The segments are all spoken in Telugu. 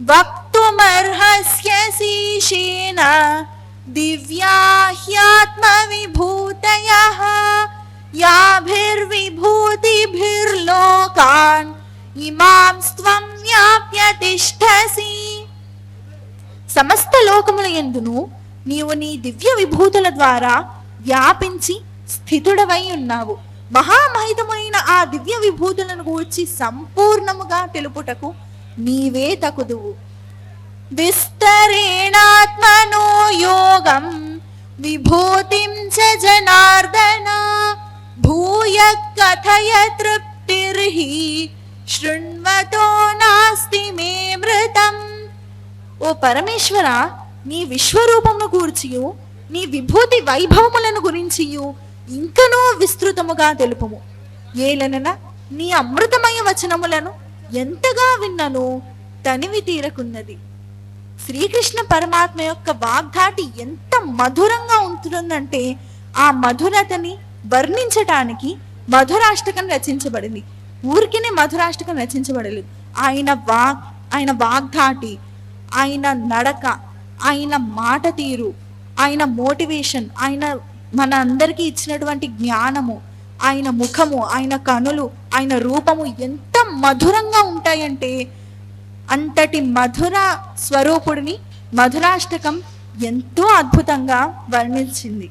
वक्तुमर्हस्य शीशेन दिव्या ह्यात्मविभूतयः याभिर्विभूतिभिर्लोकान् ఇమాం స్త్వం వ్యాప్య తిష్టసి సమస్త లోకముల ఎందును నీవు నీ దివ్య విభూతుల ద్వారా వ్యాపించి స్థితుడవై ఉన్నావు మహామహితమైన ఆ దివ్య విభూతులను గూర్చి సంపూర్ణముగా తెలుపుటకు నీవే తకుదువు విస్తరేణాత్మనో యోగం విభూతిం చ జనార్దన భూయ కథయ తృప్తిర్హి శృణ్వతో నాస్తి మే మృతం. ఓ పరమేశ్వర నీ విశ్వరూపమును గూర్చియు నీ విభూతి వైభవములను గురించియు ఇంకనూ విస్తృతముగా తెలుపుము. ఏలనన నీ అమృతమయ వచనములను ఎంతగా విన్నను తనివి తీరకున్నది. శ్రీకృష్ణ పరమాత్మ యొక్క వాగ్ధాటి ఎంత మధురంగా ఉంటుందంటే ఆ మధురతని వర్ణించటానికి మధురాష్టకం రచించబడింది. ఊరికినే మధురాష్టకం రచించబడలేదు. ఆయన వాగ్ ఆయన వాగ్ధాటి ఆయన నడక ఆయన మాట తీరు ఆయన మోటివేషన్ ఆయన మన అందరికీ ఇచ్చినటువంటి జ్ఞానము ఆయన ముఖము ఆయన కనులు ఆయన రూపము ఎంత మధురంగా ఉంటాయంటే అంతటి మధుర స్వరూపుడిని మధురాష్టకం ఎంతో అద్భుతంగా వర్ణించింది.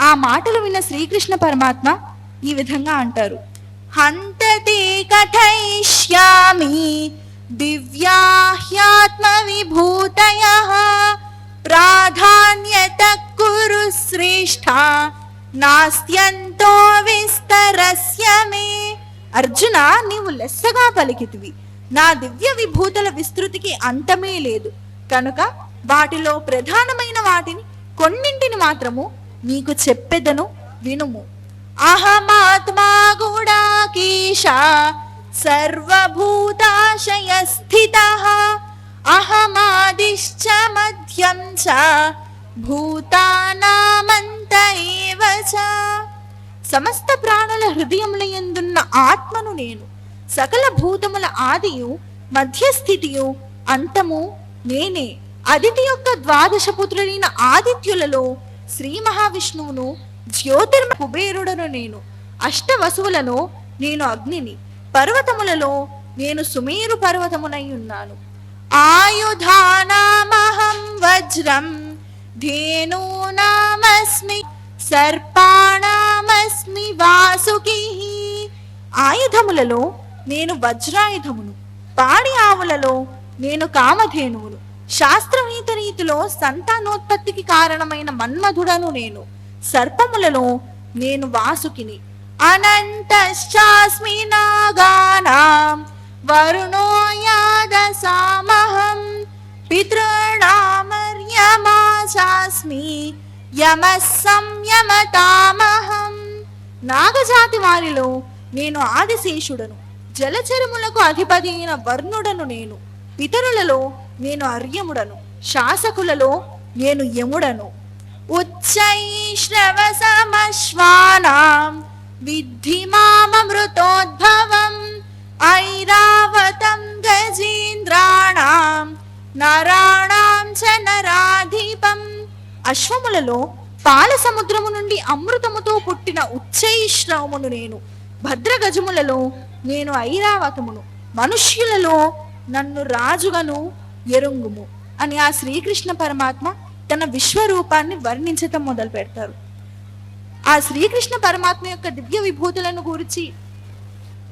ఆ మాటలు విన్న శ్రీకృష్ణ పరమాత్మ ఈ విధంగా అంటారు. హంతతే కథయిష్యామి దివ్యాహ్యాత్మ విభూతయ ప్రాధాన్యత కురు శ్రేష్ఠ నాస్త్యంతో విస్తరస్య మే. అర్జున నీవు లెస్సగా పలికితివి. నా దివ్య విభూతుల విస్తృతికి అంతమే లేదు. కనుక వాటిలో ప్రధానమైన వాటిని కొన్నింటిని మాత్రము నీకు చెప్పెదను వినుము. అహమాత్మా గుడాకీశ సర్వభూతాశయ స్థిత. అహమాదిశ్చ మధ్యం చ భూతానామంత సమస్త ప్రాణుల హృదయముల ఎందున్న ఆత్మను నేను సకల భూతముల ఆదియు మధ్యస్థితియు అంతము నేనే. అదితి యొక్క ద్వాదశ పుత్రుడైన ఆదిత్యులలో శ్రీ మహావిష్ణువును జ్యోతిర్మ కుబేరుడను నేను. అష్ట వసువులలో నేను అగ్నిని పర్వతములలో నేను సుమేరు పర్వతమునై ఉన్నాను. ఆయుధానామహం వజ్రం ధేనూనామస్మి సర్పాణామస్మి వాసుకి. ఆయుధములలో నేను వజ్రాయుధమును పాడి ఆవులలో నేను కామధేనువును. శాస్త్రవీత రీతిలో సంతానోత్పత్తికి కారణమైన మన్మధుడను నేను. సర్పములలో నేను వాసుకిని. అనంతశ్చాస్మి నాగానాం వరుణో యాదసామహం సామహం చాస్మి యమ సంయమతామహం నాగజాతి వారిలో నేను ఆదిశేషుడను. జలచరములకు అధిపతి అయిన వర్ణుడను నేను. పితరులలో నేను అర్యముడను. శాసకులలో నేను యముడను. ఉచ్చైశ్రవసమశ్వానాం. విద్ధి మామృత అశ్వములలో పాల సముద్రము నుండి అమృతముతో పుట్టిన ఉచ్చైశ్రవమును నేను. భద్రగజములలో నేను ఐరావతమును. మనుష్యులలో నన్ను రాజుగను ఎరుంగుము అని ఆ శ్రీకృష్ణ పరమాత్మ తన విశ్వరూపాన్ని వర్ణించటం మొదలు పెడతారు. ఆ శ్రీకృష్ణ పరమాత్మ యొక్క దివ్య విభూతులను గురించి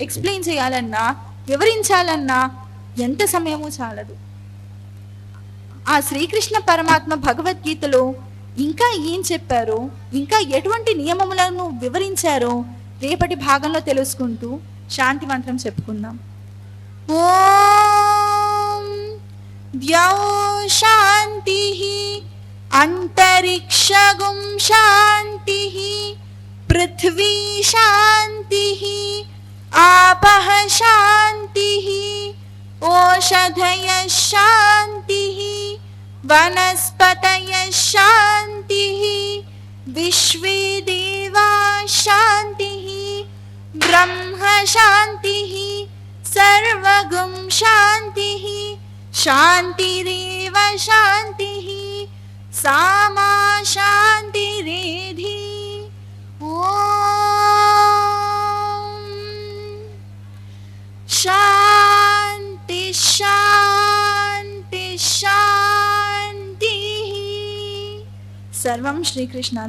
ఎక్స్ప్లెయిన్ చేయాలన్నా వివరించాలన్నా ఎంత సమయము చాలదు. ఆ శ్రీకృష్ణ పరమాత్మ భగవద్గీతలో ఇంకా ఏం చెప్పారు? ఇంకా ఎటువంటి నియమములను వివరించారో? రేపటి భాగంలో తెలుసుకుంటూ శాంతి మంత్రం చెప్పుకుందాం. ఓం ద్యౌ శాంతి అంతరిక్షగుం శాంతి పృథ్వీ శాంతి ఆపహ శాంతి ఓషధయ శాంతి वनस्पतयः शान्तिः विश्वे देवा शान्तिः ब्रह्म शान्तिः सर्वगुं शान्तिः। शान्तिरेव शान्तिः सामा शांति रेधि ॐ शा सर्व श्रीकृष्णात्